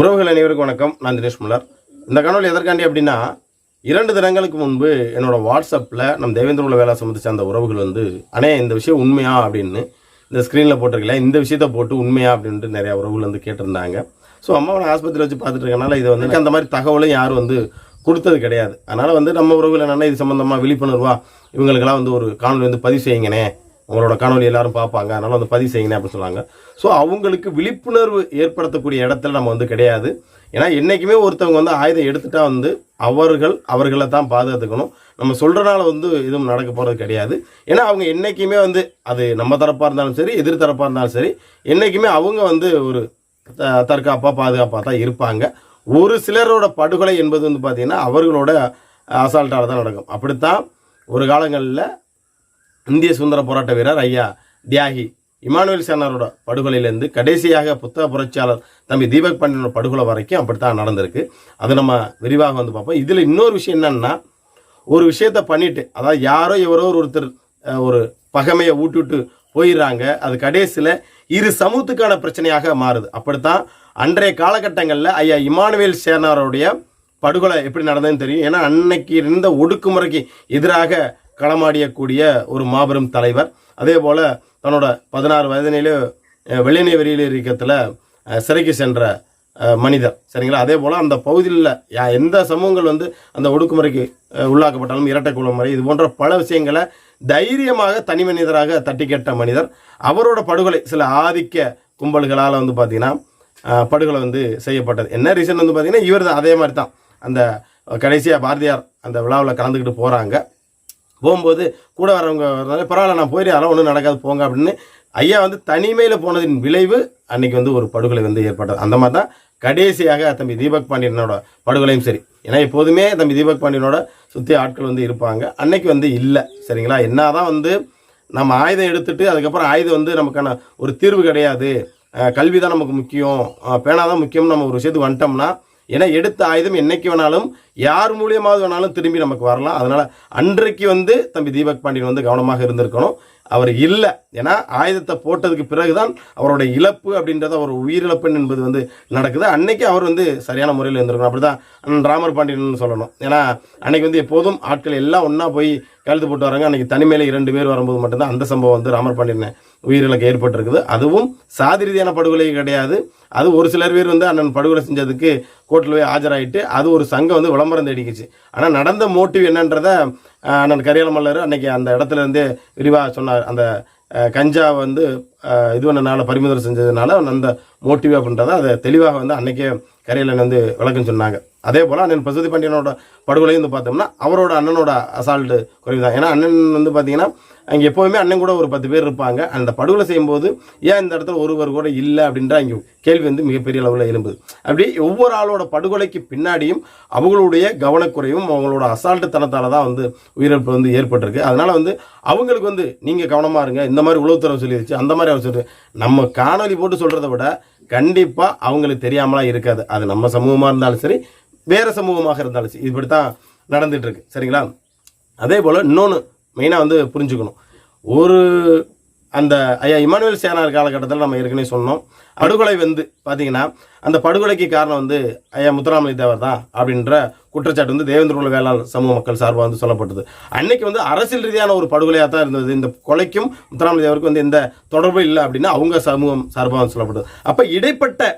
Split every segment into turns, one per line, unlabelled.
உறவுகள் அனைவருக்கும் வணக்கம். நான் தினேஷ் முல்லர். இந்த காணொலி எதற்காண்டி அப்படின்னா இரண்டு தினங்களுக்கு முன்பு என்னோட வாட்ஸ்அப்பில் நம்ம தேவேந்திர உள்ள வேலை சம்மந்திச்ச அந்த உறவுகள் வந்து அண்ணே இந்த விஷயம் உண்மையா அப்படின்னு இந்த ஸ்க்ரீனில் போட்டிருக்கல இந்த விஷயத்த போட்டு உண்மையா அப்படின்ட்டு நிறையா உறவுகள் வந்து கேட்டிருந்தாங்க. ஸோ அம்மாவை ஆஸ்பத்திரியில் ஆஸ்பத்திரி வச்சு பார்த்துட்டு இருக்கனால இதை வந்து அந்த மாதிரி தகவலும் யாரும் வந்து கொடுத்தது கிடையாது. அதனால் வந்து நம்ம உறவுகள் என்னென்னா இது சம்மந்தமாக விழிப்புணர்வா இவங்களுக்கெல்லாம் வந்து ஒரு காணொலி வந்து பதிவு செய்யுங்கண்ணே. உங்களோட காணொலி எல்லாரும் பார்ப்பாங்க. அதனால வந்து பதிவு செய்யுங்க அப்படின்னு சொன்னாங்க. ஸோ அவங்களுக்கு விழிப்புணர்வு ஏற்படுத்தக்கூடிய இடத்துல நம்ம வந்து கிடையாது. ஏன்னா என்றைக்குமே ஒருத்தவங்க வந்து ஆயுதம் எடுத்துட்டா வந்து அவர்கள் அவர்களை தான் பாதுகாத்துக்கணும். நம்ம சொல்கிறனால வந்து எதுவும் நடக்க போகிறது கிடையாது. ஏன்னா அவங்க என்றைக்குமே வந்து அது நம்ம தரப்பாக இருந்தாலும் சரி எதிர் தரப்பாக இருந்தாலும் சரி என்றைக்குமே அவங்க வந்து ஒரு த- பாதுகாப்பாக தான் இருப்பாங்க. ஒரு சிலரோட படுகொலை என்பது வந்து பார்த்திங்கன்னா அவர்களோட அசால்ட்டாக தான் நடக்கும். அப்படித்தான் ஒரு காலங்களில் இந்திய சுதந்திர போராட்ட வீரர் ஐயா தியாகி இமானுவேல் சேனரோட படுகொலையிலேருந்து கடைசியாக புத்தக புரட்சியாளர் தம்பி தீபக் பாண்டியனோட படுகொலை வரைக்கும் அப்படித்தான் நடந்திருக்கு. அது நம்ம விரிவாக வந்து பார்ப்போம். இதில் இன்னொரு விஷயம் என்னன்னா ஒரு விஷயத்த பண்ணிட்டு அதாவது யாரோ எவரோ ஒருத்தர் ஒரு பகைமையை ஊட்டிவிட்டு போயிடுறாங்க. அது கடைசியில் இரு சமூகத்துக்கான பிரச்சனையாக மாறுது. அப்படித்தான் அன்றைய காலகட்டங்களில் ஐயா இமானுவேல் சேனாரோடைய படுகொலை எப்படி நடந்ததுன்னு தெரியும். ஏன்னா அன்னைக்கு இருந்த ஒடுக்குமுறைக்கு எதிராக களமாடியக்கூடிய ஒரு மாபெரும் தலைவர். அதே போல் தன்னோட பதினாறு வயதினிலே வெள்ளினை வெறியில் இருக்கத்தில் சிறைக்கு சென்ற மனிதர். சரிங்களா? அதே போல் அந்த பகுதியில் யா- எந்த சமூகங்கள் வந்து அந்த ஒடுக்குமுறைக்கு உள்ளாக்கப்பட்டாலும் இரட்டை குல முறை இது போன்ற பல விஷயங்களை தைரியமாக தனி மனிதராக தட்டி கேட்ட மனிதர். அவரோட படுகொலை சில ஆதிக்க கும்பல்களால் வந்து பார்த்திங்கன்னா படுகொலை வந்து செய்யப்பட்டது. என்ன ரீசன் வந்து பார்த்தீங்கன்னா இவர் தான் அதே மாதிரி தான் அந்த கடைசியாக பாரதியார் அந்த விழாவில் கலந்துக்கிட்டு போகிறாங்க போகும்போது கூட வரவங்க வரனால பரவாயில்ல நான் போயிடு அதெல்லாம் ஒன்றும் நடக்காது போங்க அப்படின்னு ஐயா வந்து தனிமையில் போனதின் விளைவு அன்னைக்கு வந்து ஒரு படுகொலை வந்து ஏற்பட்டது. அந்த மாதிரி தான் கடைசியாக தம்பி தீபக் பாண்டியனோட படுகொலையும் சரி. ஏன்னா எப்போதுமே தம்பி தீபக் பாண்டியனோட சுற்றி ஆட்கள் வந்து இருப்பாங்க. அன்னைக்கு வந்து இல்லை. சரிங்களா? என்ன தான் வந்து நம்ம ஆயுதம் எடுத்துட்டு அதுக்கப்புறம் ஆயுதம் வந்து நமக்கான ஒரு தீர்வு கிடையாது. கல்வி தான் நமக்கு முக்கியம். பேனா தான் முக்கியம்னு நம்ம ஒரு விஷயத்துக்கு வந்துட்டோம்னா ஏன்னா எடுத்த ஆயுதம் என்னைக்கு வேணாலும் யார் மூலியமாவது வேணாலும் திரும்பி நமக்கு வரலாம். அதனால அன்றைக்கு வந்து தம்பி தீபக் பாண்டியன் வந்து கவனமாக இருந்திருக்கணும். அவர் இல்லை. ஏன்னா ஆயுதத்தை போட்டதுக்கு பிறகுதான் அவருடைய இழப்பு அப்படின்றது அவர் உயிரிழப்பு என்பது வந்து நடக்குது. அன்னைக்கு அவர் வந்து சரியான முறையில் இருந்திருக்கணும். அப்படி தான் ராமர் பாண்டியன் சொல்லணும். ஏன்னா அன்னைக்கு வந்து எப்போதும் ஆட்கள் எல்லாம் ஒன்றா போய் கழுத்து போட்டு வராங்க. அன்னைக்கு தனிமையில் இரண்டு பேர் வரும்போது மட்டும்தான் அந்த சம்பவம் வந்து ராமர் பாண்டியன் உயிரிழக்க ஏற்பட்டிருக்குது. அதுவும் சாதி ரீதியான படுகொலை கிடையாது. அது ஒரு சிலர் பேர் வந்து அண்ணன் படுகொலை செஞ்சதுக்கு கோர்ட்டில் போய் ஆஜராயிட்டு அது ஒரு சங்கம் வந்து விளம்பரம் தேடிக்கிச்சு. ஆனால் நடந்த மோட்டிவ் என்னன்றதை அண்ணன் கரியால மல்லர் அன்னைக்கு அந்த இடத்துல இருந்தே விரிவாக சொன்னார். அந்த கஞ்சா வந்து இது பண்ணனால பறிமுதல் செஞ்சதுனால அந்த மோட்டிவ் அப்படின்றத அதை தெளிவாக வந்து அன்னைக்கே கரையில் வந்து விளக்கம் சொன்னாங்க. அதே போல் அண்ணன் பசுதி பாண்டியனோட படுகொலையும் வந்து பார்த்தோம்னா அவரோட அண்ணனோட அசால்ட்டு குறைவு தான் ஏன்னா அண்ணன் வந்து பார்த்தீங்கன்னா அங்கே எப்போவுமே அண்ணன் கூட ஒரு பத்து பேர் இருப்பாங்க. அந்த படுகொலை செய்யும்போது ஏன் இந்த இடத்துல ஒருவர் கூட இல்லை அப்படின்ற அங்கே கேள்வி வந்து மிகப்பெரிய அளவில் எழும்புது. அப்படி ஒவ்வொரு ஆளோட படுகொலைக்கு பின்னாடியும் அவங்களுடைய கவனக்குறைவும் அவங்களோட அசால்ட்டுத்தனத்தால் தான் வந்து உயிரிழப்பு வந்து ஏற்பட்டிருக்கு. அதனால் வந்து அவங்களுக்கு வந்து நீங்கள் கவனமாக இருங்க. இந்த மாதிரி உளவுத்துறை சொல்லிடுச்சு அந்த மாதிரி அவர் சொல்லி நம்ம காணொலி போட்டு சொல்கிறத விட கண்டிப்பாக அவங்களுக்கு தெரியாமலாம் இருக்காது. அது நம்ம சமூகமாக இருந்தாலும் சரி வேறு சமூகமாக இருந்தாலும் சரி. இப்படி தான் நடந்துகிட்ருக்கு சரிங்களா? அதே போல் இன்னொன்று மெயினாக வந்து புரிஞ்சுக்கணும். ஒரு அந்த ஐயா இமானுவேல் சேனார் காலகட்டத்தில் நம்ம ஏற்கனவே சொன்னோம். அடுகொலை வந்து பார்த்தீங்கன்னா அந்த படுகொலைக்கு காரணம் வந்து ஐயா முத்துராமலிங்க தேவர் தான் அப்படின்ற குற்றச்சாட்டு வந்து தேவேந்திரகுல வேளாண் சமூக மக்கள் சார்பாக வந்து சொல்லப்பட்டது. அன்னைக்கு வந்து அரசியல் ரீதியான ஒரு படுகொலையாக தான் இருந்தது. இந்த கொலைக்கும் முத்துராமலிங்க தேவருக்கு வந்து எந்த தொடர்பும் இல்லை அப்படின்னா அவங்க சமூகம் சார்பாக வந்து சொல்லப்பட்டது. அப்போ இடைப்பட்ட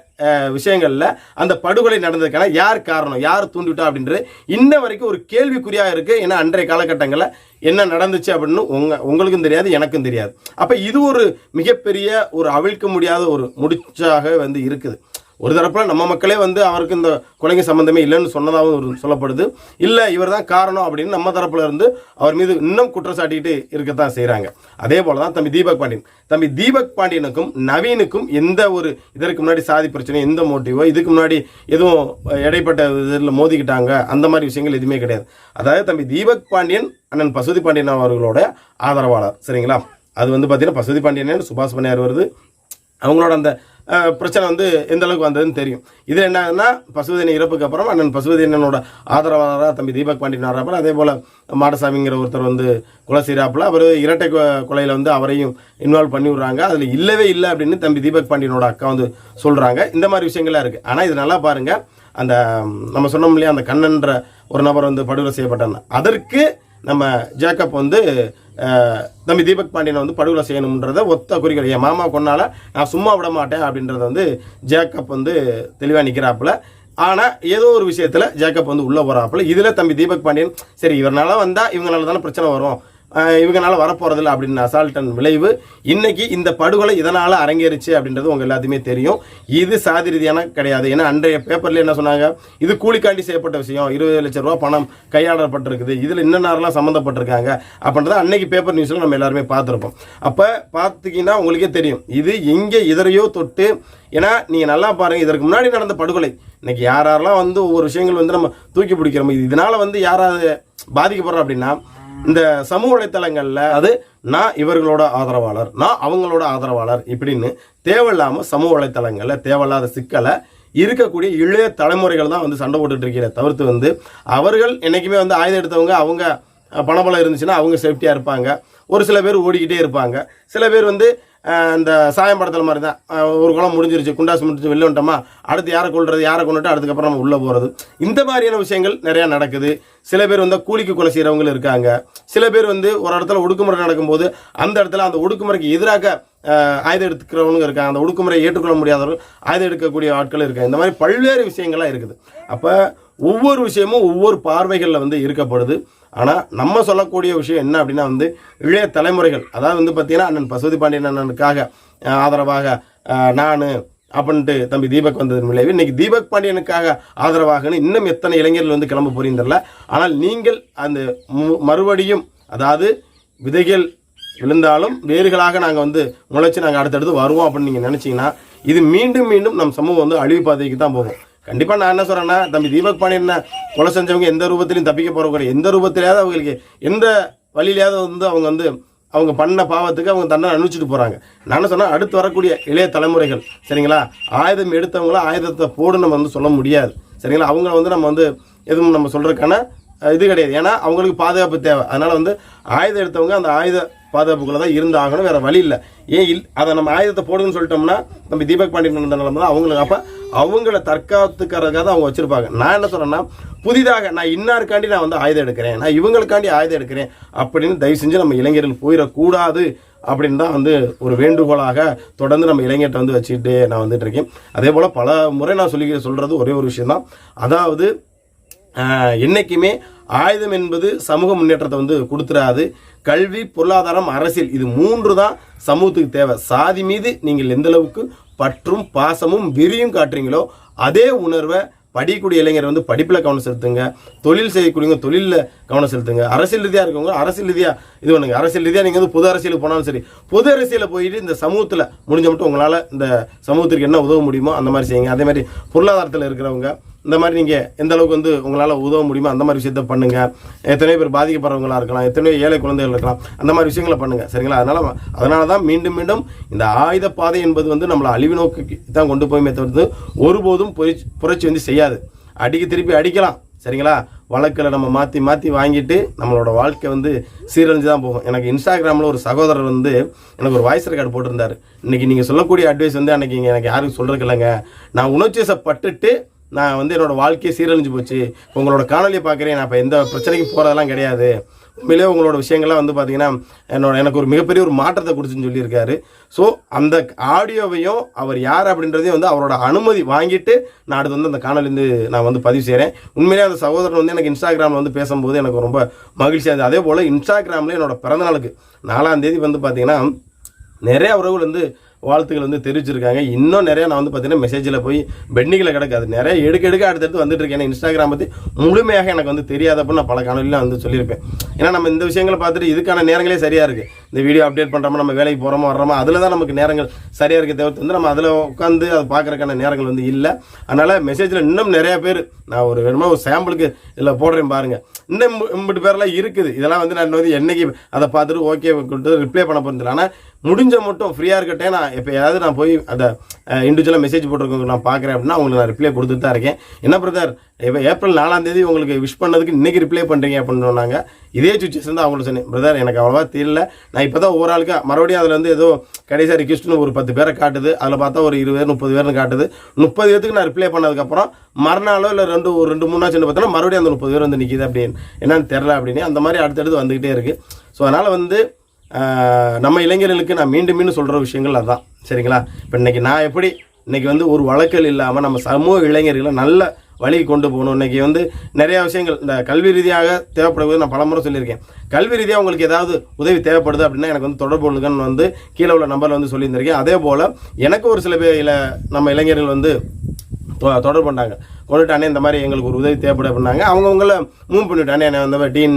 விஷயங்களில் அந்த படுகொலை நடந்ததுக்கான யார் காரணம் யார் தூண்டிவிட்டா அப்படின்றது இன்ன வரைக்கும் ஒரு கேள்விக்குறியாக இருக்குது ஏன்னா அன்றைய காலகட்டங்களில் என்ன நடந்துச்சு அப்படின்னு உங்க உங்களுக்கும் தெரியாது எனக்கும் தெரியாது. அப்போ இது ஒரு மிகப்பெரிய ஒரு அவிழ்க்க முடியாத ஒரு முடிச்சாக வந்து இருக்குது. ஒரு தரப்புல நம்ம மக்களே வந்து அவருக்கு இந்த கொலைக்கு சம்பந்தமே இல்லைன்னு சொன்னதாகவும் ஒரு சொல்லப்படுது. இல்லை இவர் தான் காரணம் அப்படின்னு நம்ம தரப்புல இருந்து அவர் மீது இன்னும் குற்றச்சாட்டிட்டு இருக்கத்தான் செய்கிறாங்க அதே போல தான் தம்பி தீபக் பாண்டியன். தம்பி தீபக் பாண்டியனுக்கும் நவீனுக்கும் எந்த ஒரு இதற்கு முன்னாடி சாதி பிரச்சனையும் எந்த மோட்டிவோ இதுக்கு முன்னாடி எதுவும் இடைப்பட்ட இதில் மோதிக்கிட்டாங்க அந்த மாதிரி விஷயங்கள் எதுவுமே கிடையாது. அதாவது தம்பி தீபக் பாண்டியன் அண்ணன் பசுதி பாண்டியன் அவர்களோட ஆதரவாளர் சரிங்களா? அது வந்து பார்த்தீங்கன்னா பசுதி பாண்டியன் சுபாஷ் பண்ணியார் வருது. அவங்களோட அந்த பிரச்சனை வந்து எந்த அளவுக்கு வந்ததுன்னு தெரியும். இதில் என்னன்னா பசுவதின இறப்புக்கு அப்புறம் அண்ணன் பசுபதினோட ஆதரவாளராக தம்பி தீபக் பாண்டியன் வர்றாப்புல. அதே போல் மாடசாமிங்கிற ஒருத்தர் வந்து கொலை செய்கிறாப்புல அவர் இரட்டை கொ- கொலையில் வந்து அவரையும் இன்வால்வ் பண்ணி விடுறாங்க. அதில் இல்லவே இல்லை அப்படின்னு தம்பி தீபக் பாண்டியனோட அக்கா வந்து சொல்கிறாங்க இந்த மாதிரி விஷயங்கள்லாம் இருக்குது ஆனால் இது நல்லா பாருங்கள் அந்த நம்ம சொன்னோம் இல்லையா அந்த கண்ணன்ற ஒரு நபர் வந்து படுகொலை செய்யப்பட்டாங்க அதற்கு நம்ம ஜேக்கப் வந்து தம்பி தீபக் பாண்டியனை வந்து படுகொலை செய்யணுன்றத ஒத்த குறிக்கோள். என் மாமா கொன்னால நான் சும்மா விட மாட்டேன் அப்படின்றத வந்து ஜேக்கப் வந்து தெளிவாக நிற்கிறாப்புல ஆனால் ஏதோ ஒரு விஷயத்தில் ஜேக்கப் வந்து உள்ளே போகிறாப்புல இதில் தம்பி தீபக் பாண்டியன் சரி இவர்னால வந்தால் இவங்களால தானே பிரச்சனை வரும். இவங்களால வரப்போகிறதில்ல அப்படின்னு அசால்ட்டன் விளைவு. இன்னைக்கு இந்த படுகொலை இதனால் அரங்கேறிச்சு அப்படின்றது உங்கள் எல்லாத்தையுமே தெரியும். இது சாதி ரீதியான கிடையாது. ஏன்னா அன்றைய பேப்பரில் என்ன சொன்னாங்க? இது கூலிக்காண்டி செய்யப்பட்ட விஷயம். இருபது லட்சம் ரூபா பணம் கையாளப்பட்டிருக்குது. இதில் இன்னென்னாரெல்லாம் சம்மந்தப்பட்டிருக்காங்க அப்படின்றத அன்னைக்கு பேப்பர் நியூஸில் நம்ம எல்லாருமே பார்த்துருப்போம். அப்போ பார்த்தீங்கன்னா உங்களுக்கே தெரியும். இது எங்கே இதரையோ தொட்டு ஏன்னா நீங்கள் நல்லா பாருங்கள் இதற்கு முன்னாடி நடந்த படுகொலை. இன்னைக்கு யார் யாரெல்லாம் வந்து ஒவ்வொரு விஷயங்கள் வந்து நம்ம தூக்கி பிடிக்கிறோம் இது இதனால் வந்து யாராவது பாதிக்கப்படுறோம் அப்படின்னா இந்த சமூக வலைத்தளங்களில் அது நான் இவர்களோட ஆதரவாளர் நான் அவங்களோட ஆதரவாளர் இப்படின்னு தேவையில்லாமல் சமூக வலைத்தளங்களில் தேவையில்லாத சிக்கலை இருக்கக்கூடிய இளைய தலைமுறைகள் தான் வந்து சண்டை போட்டுட்டு இருக்கிற தவிர்த்து வந்து அவர்கள் என்றைக்குமே வந்து ஆயுதம் எடுத்தவங்க அவங்க பணபலம் இருந்துச்சுன்னா அவங்க சேஃப்டியாக இருப்பாங்க. ஒரு சில பேர் ஓடிக்கிட்டே இருப்பாங்க. சில பேர் வந்து இந்த சாயம் படத்தில் மாதிரி தான் ஒரு குளம் முடிஞ்சிருச்சு குண்டாசு முடிஞ்சு வெளில வந்துட்டோமா அடுத்து யாரை கொள்வது யாரை கொண்டுட்டு அதுக்கப்புறம் நம்ம உள்ளே போகிறது இந்த மாதிரியான விஷயங்கள் நிறையா நடக்குது. சில பேர் வந்து கூலிக்கு கொலை செய்கிறவங்களும் இருக்காங்க. சில பேர் வந்து ஒரு இடத்துல ஒடுக்குமுறை நடக்கும்போது அந்த இடத்துல அந்த ஒடுக்குமுறைக்கு எதிராக ஆயுதம் எடுத்துக்கிறவங்க இருக்காங்க. அந்த ஒடுக்குமுறையை ஏற்றுக்கொள்ள முடியாதவர்கள் ஆயுதம் எடுக்கக்கூடிய ஆட்கள் இருக்காங்க. இந்த மாதிரி பல்வேறு விஷயங்கள்லாம் இருக்குது. அப்போ ஒவ்வொரு விஷயமும் ஒவ்வொரு பார்வைகளில் வந்து இருக்கப்படுது ஆனால் நம்ம சொல்லக்கூடிய விஷயம் என்ன அப்படின்னா வந்து இளைய தலைமுறைகள் அதாவது வந்து பார்த்தீங்கன்னா அண்ணன் பசுபதி பாண்டியன் அண்ணனுக்காக ஆதரவாக நான் அப்படின்ட்டு தம்பி தீபக் வந்ததன் விளைவு. இன்னைக்கு தீபக் பாண்டியனுக்காக ஆதரவாகன்னு இன்னும் எத்தனை இளைஞர்கள் வந்து கிளம்ப போறீங்க ஆனால் நீங்கள் அந்த மு- மறுபடியும் அதாவது விதைகள் விழுந்தாலும் வேர்களாக நாங்கள் வந்து முளைச்சி நாங்கள் அடுத்தடுத்து வருவோம் அப்படின்னு நீங்கள் நினச்சிங்கன்னா இது மீண்டும் மீண்டும் நம் சமூகம் வந்து அழிவு பாதைக்கு தான் போகும். கண்டிப்பாக நான் என்ன சொல்கிறேன்னா தம்பி தீபக் பாண்டியன் கொலை செஞ்சவங்க எந்த ரூபத்திலையும் தப்பிக்க போகிற எந்த ரூபத்திலேயாவது அவங்களுக்கு எந்த வழியிலையாவது வந்து அவங்க வந்து அவங்க பண்ண பாவத்துக்கு அவங்க தண்டனை அனுப்பிச்சிட்டு போகிறாங்க நான் என்ன சொன்னால் அடுத்து வரக்கூடிய இளைய தலைமுறைகள் சரிங்களா? ஆயுதம் எடுத்தவங்கள ஆயுதத்தை போடு நம்ம வந்து சொல்ல முடியாது. சரிங்களா? அவங்கள வந்து நம்ம வந்து எதுவும் நம்ம சொல்கிறதுக்கான இது கிடையாது. ஏன்னா அவங்களுக்கு பாதுகாப்பு தேவை. அதனால் வந்து ஆயுதம் எடுத்தவங்க அந்த ஆயுத பாதுகாப்புக்குள்ள தான் இருந்து ஆகணும் வேற வழி இல்லை. ஏன் இல் அதை நம்ம ஆயுதத்தை போடுங்கன்னு சொல்லிட்டோம்னா நம்ம தீபக் பாண்டியன் இருந்த நிலைமை தான் அவங்களுக்கு அப்போ அவங்கள தற்காத்துக்கிறதுக்காக தான் அவங்க வச்சுருப்பாங்க. நான் என்ன சொல்கிறேன்னா புதிதாக நான் இன்னாருக்காண்டி நான் வந்து ஆயுதம் எடுக்கிறேன் நான் இவங்களுக்காண்டி ஆயுதம் எடுக்கிறேன் அப்படின்னு தயவு செஞ்சு நம்ம இளைஞர்கள் போயிடக்கூடாது அப்படின்னு தான் வந்து ஒரு வேண்டுகோளாக தொடர்ந்து நம்ம இளைஞர்கிட்ட வந்து வச்சுக்கிட்டு நான் வந்துட்டு இருக்கேன். அதே போல் பல முறை நான் சொல்லி சொல்கிறது ஒரே ஒரு விஷயம்தான். அதாவது என்றைக்குமே ஆயுதம் என்பது சமூக முன்னேற்றத்தை வந்து கொடுத்துறாது கல்வி பொருளாதாரம் அரசியல் இது மூன்று தான் சமூகத்துக்கு தேவை. சாதி மீது நீங்கள் எந்த அளவுக்கு பற்றும் பாசமும் விரியும் காட்டுறீங்களோ அதே உணர்வை படிக்கக்கூடிய இளைஞர் வந்து படிப்பில் கவனம் செலுத்துங்க. தொழில் செய்யக்கூடியவங்க தொழிலில் கவனம் செலுத்துங்க. அரசியல் ரீதியாக இருக்கவங்க அரசியல் ரீதியாக இது பண்ணுங்க. அரசியல் ரீதியாக நீங்கள் வந்து பொது அரசியலுக்கு போனாலும் சரி பொது அரசியலில் போயிட்டு இந்த சமூகத்தில் முடிஞ்ச மட்டும் உங்களால் இந்த சமூகத்திற்கு என்ன உதவ முடியுமோ அந்த மாதிரி செய்யுங்க. அதே மாதிரி பொருளாதாரத்தில் இருக்கிறவங்க இந்த மாதிரி நீங்கள் எந்த அளவுக்கு வந்து உங்களால் உதவ முடியுமோ அந்த மாதிரி விஷயத்த பண்ணுங்கள் எத்தனையோ பேர் பாதிக்கப்படுறவங்களா இருக்கலாம் எத்தனையோ ஏழை குழந்தைகள் இருக்கலாம் அந்த மாதிரி விஷயங்களை பண்ணுங்கள் சரிங்களா? அதனால் அதனால தான் மீண்டும் மீண்டும் இந்த ஆயுத பாதை என்பது வந்து நம்மளை அழிவு நோக்கி தான் கொண்டு போயுமே தவிர்த்து ஒருபோதும் புரட்சி புரட்சி வந்து செய்யாது. அடிக்க திருப்பி அடிக்கலாம் சரிங்களா? வழக்கில் நம்ம மாற்றி மாற்றி வாங்கிட்டு நம்மளோட வாழ்க்கை வந்து சீரழிஞ்சு தான் போகும். எனக்கு இன்ஸ்டாகிராமில் ஒரு சகோதரர் வந்து எனக்கு ஒரு வாய்ஸ் ரெக்கார்டு போட்டிருந்தார். இன்றைக்கி நீங்கள் சொல்லக்கூடிய அட்வைஸ் வந்து அன்றைக்கி இங்கே எனக்கு யாரும் சொல்கிறதுக்கு இல்லைங்க. நான் உணர்ச்சி பட்டுட்டு நான் வந்து என்னோடய வாழ்க்கையை சீரழிஞ்சு போச்சு. உங்களோட காணொலியை பார்க்குறேன். நான் இப்போ எந்த பிரச்சனைக்கும் போகிறதெல்லாம் கிடையாது. உண்மையிலே உங்களோட விஷயங்கள்லாம் வந்து பார்த்தீங்கன்னா என்னோட எனக்கு ஒரு மிகப்பெரிய ஒரு மாற்றத்தை கொடுத்துன்னு சொல்லியிருக்காரு. ஸோ அந்த ஆடியோவையும் அவர் யார் அப்படின்றதையும் வந்து அவரோட அனுமதி வாங்கிட்டு நான் அடுத்து வந்து அந்த காணொலிந்து நான் வந்து பதிவு செய்கிறேன் உண்மையிலே அந்த சகோதரன் வந்து எனக்கு இன்ஸ்டாகிராமில் வந்து பேசும்போது எனக்கு ரொம்ப மகிழ்ச்சியாக இருந்தது. அதே போல் இன்ஸ்டாகிராமில் என்னோட பிறந்தநாளுக்கு நாலாம் தேதி வந்து பார்த்தீங்கன்னா நிறைய உறவுகள் வந்து வாழ்த்துக்கள் வந்து தெரிவிச்சிருக்காங்க. இன்னும் நிறைய நான் வந்து பார்த்தீங்கன்னா மெசேஜில் போய் பெண்டிங்கில் கிடக்காது. நிறைய எடுக்க எடுக்க அடுத்தடுத்து வந்துட்டு இருக்கேன். ஏன்னா இன்ஸ்டாகிராம் பற்றி முழுமையாக எனக்கு வந்து தெரியாதப்ப நான் பல காணொலியில் வந்து சொல்லியிருப்பேன். ஏன்னா நம்ம இந்த விஷயங்களை பார்த்துட்டு இதுக்கான நேரங்களே சரியாக இருக்குது இந்த வீடியோ அப்டேட் பண்ணுறோமோ நம்ம வேலைக்கு போகிறோமோ வர்றோமோ அதில் தான் நமக்கு நேரங்கள் சரியாக இருக்க தவிர்த்து வந்து நம்ம அதில் உட்காந்து அதை பார்க்குறக்கான நேரங்கள் வந்து இல்லை. அதனால் மெசேஜில் இன்னும் நிறையா பேர் நான் ஒரு வேணுமா ஒரு சாம்பிளுக்கு இதில் போடுறேன் பாருங்கள் இன்னும் இம்பிட்டு பேர்லாம் இருக்குது. இதெல்லாம் வந்து நான் வந்து என்னைக்கு அதை பார்த்துட்டு ஓகே கொடுத்து ரிப்ளை பண்ண போகிறது ஆனால் முடிஞ்ச மட்டும் ஃப்ரீயாக இருக்கட்டே நான் எப்போயாவது நான் போய் அந்த இண்டிவிஜுவலாக மெசேஜ் போட்டிருக்கவங்க நான் பார்க்குறேன் அப்படின்னா உங்களுக்கு நான் ரிப்ளை கொடுத்துட்டு தான் இருக்கேன். என்ன பிரதர் இப்போ ஏப்ரல் நாலாம் தேதி உங்களுக்கு விஷ் பண்ணதுக்கு இன்றைக்கி ரிப்ளை பண்ணுறீங்க அப்படின்னு சொன்னாங்க. இதே சுச்சுவேஷன் தான் அவங்களுக்கு சொன்னேன். பிரதர் எனக்கு அவ்வளோவா தெரியல. நான் இப்போ தான் ஓவராலுக்கு மறுபடியும் அதில் வந்து ஏதோ கடைசியாக ரிக்வஸ்ட்னு ஒரு பத்து பேரை காட்டுது. அதில் பார்த்தா ஒரு இருபது முப்பது பேர்னு காட்டுது. முப்பது பேருக்கு நான் ரிப்ளை பண்ணதுக்கப்புறம் மறுநாளோ இல்லை ரெண்டு ஒரு ரெண்டு மூணு நாள் பார்த்தோன்னா மறுபடியும் அந்த முப்பது பேர் வந்து நிற்கிது அப்படின்னு. என்னன்னு தெரில அப்படின்னு. அந்த மாதிரி அடுத்தடுத்து வந்துக்கிட்டே இருக்குது ஸோ அதனால் வந்து நம்ம இளைஞர்களுக்கு நான் மீண்டும் மீண்டும் சொல்கிற விஷயங்கள் அதுதான் சரிங்களா? இப்போ இன்றைக்கி நான் எப்படி இன்னைக்கு வந்து ஒரு வழக்கல் இல்லாமல் நம்ம சமூக இளைஞர்களை நல்ல வழி கொண்டு போகணும். இன்றைக்கி வந்து நிறையா விஷயங்கள் இந்த கல்வி ரீதியாக தேவைப்படுவது நான் பலமுறை சொல்லியிருக்கேன். கல்வி ரீதியாக உங்களுக்கு ஏதாவது உதவி தேவைப்படுது அப்படின்னா எனக்கு வந்து தொடர்பு கொள்ளுங்கன்னு வந்து கீழே உள்ள நம்பரில் வந்து சொல்லியிருந்திருக்கேன். அதே போல் எனக்கு ஒரு சில பேர் நம்ம இளைஞர்கள் வந்து தொடர்பு பண்ணாங்க. கொண்டுட்டு அண்ணே இந்த மாதிரி எங்களுக்கு ஒரு உதவி தேவைப்படும் அப்படின்னாங்க அவங்கவுங்கள மூவ் பண்ணிவிட்டு அண்ணே நான் இந்த மாதிரி டீன்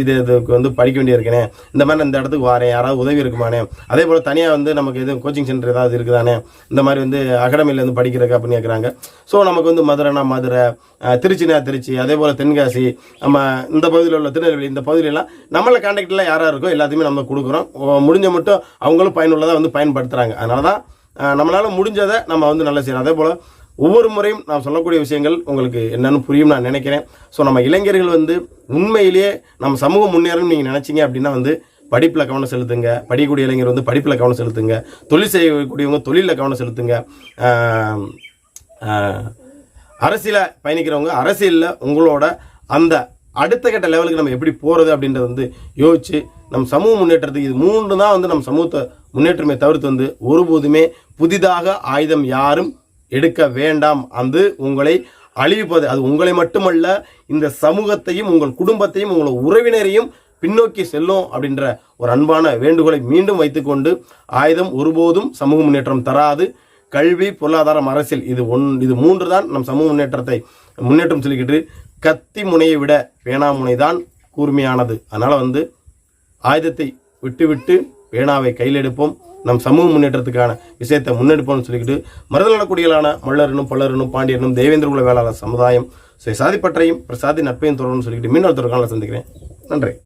இதுக்கு வந்து படிக்க வேண்டியிருக்கேனே இந்த மாதிரி இந்த இடத்துக்கு வரேன். யாராவது உதவி இருக்குமானே அதே போல் தனியாக வந்து நமக்கு எதுவும் கோச்சிங் சென்டர் ஏதாவது இருக்குதானே இந்த மாதிரி வந்து அகாடமிலேருந்து படிக்கிறக்கா அப்படின்னு கேட்குறாங்க ஸோ நமக்கு வந்து மதுரைனா மதுரை திருச்சினா திருச்சி அதே போல் தென்காசி நம்ம இந்த பகுதியில் உள்ள திருநெல்வேலி இந்த பகுதியிலலாம் நம்மள கான்டாக்டில் யாராக இருக்கோ எல்லாத்தையுமே நம்ம கொடுக்குறோம். முடிஞ்ச மட்டும் அவங்களும் பயனுள்ளதாக வந்து பயன்படுத்துகிறாங்க அதனால தான் நம்மளால் முடிஞ்சதை நம்ம வந்து நல்லா செய்யணும் அதே போல் ஒவ்வொரு முறையும் நான் சொல்லக்கூடிய விஷயங்கள் உங்களுக்கு என்னன்னு புரியும் நான் நினைக்கிறேன். ஸோ நம்ம இளைஞர்கள் வந்து உண்மையிலேயே நம்ம சமூகம் முன்னேறணும்னு நீங்கள் நினச்சிங்க அப்படின்னா வந்து படிப்பில் கவனம் செலுத்துங்க படிக்கக்கூடிய இளைஞர் வந்து படிப்பில் கவனம் செலுத்துங்க தொழில் செய்யக்கூடியவங்க தொழிலில் கவனம் செலுத்துங்க. அரசியலில் பயணிக்கிறவங்க அரசியலில் உங்களோட அந்த அடுத்த கட்ட லெவலுக்கு நம்ம எப்படி போகிறது அப்படின்றத வந்து யோசிச்சு நம்ம சமூக முன்னேற்றத்துக்கு இது மூன்று தான் வந்து நம்ம சமூகத்தை முன்னேற்றமே தவிர்த்து வந்து ஒருபோதுமே புதிதாக ஆயுதம் யாரும் எடுக்க வேண்டாம் அது உங்களை அழிவுப்பது அது உங்களை மட்டுமல்ல இந்த சமூகத்தையும் உங்கள் குடும்பத்தையும் உங்கள் உறவினரையும் பின்னோக்கி செல்லும் அப்படின்ற ஒரு அன்பான வேண்டுகோளை மீண்டும் வைத்துக்கொண்டு ஆயுதம் ஒருபோதும் சமூக முன்னேற்றம் தராது. கல்வி பொருளாதாரம் அரசியல் இது ஒன் இது மூன்று தான் நம் சமூக முன்னேற்றத்தை முன்னேற்றம் சொல்லிக்கிட்டு கத்தி முனையை விட வேணாமுனை தான் கூர்மையானது. அதனால் வந்து ஆயுதத்தை விட்டுவிட்டு வேணாவை பேனாவை கையில் எடுப்போம். நம் சமூக முன்னேற்றத்துக்கான விஷயத்தை முன்னெடுப்போம்னு சொல்லிக்கிட்டு மருதநலக்குடிகளான மல்லரனும் பல்லரனும் பாண்டியனும் தேவேந்திர குல வேளாளர் சமுதாயம் ஸோ சாதிப்பற்றையும் பிரசாதி நட்பையும் தொடரும்னு சொல்லிக்கிட்டு மீனவர் தொடர்கால சந்திக்கிறேன். நன்றி.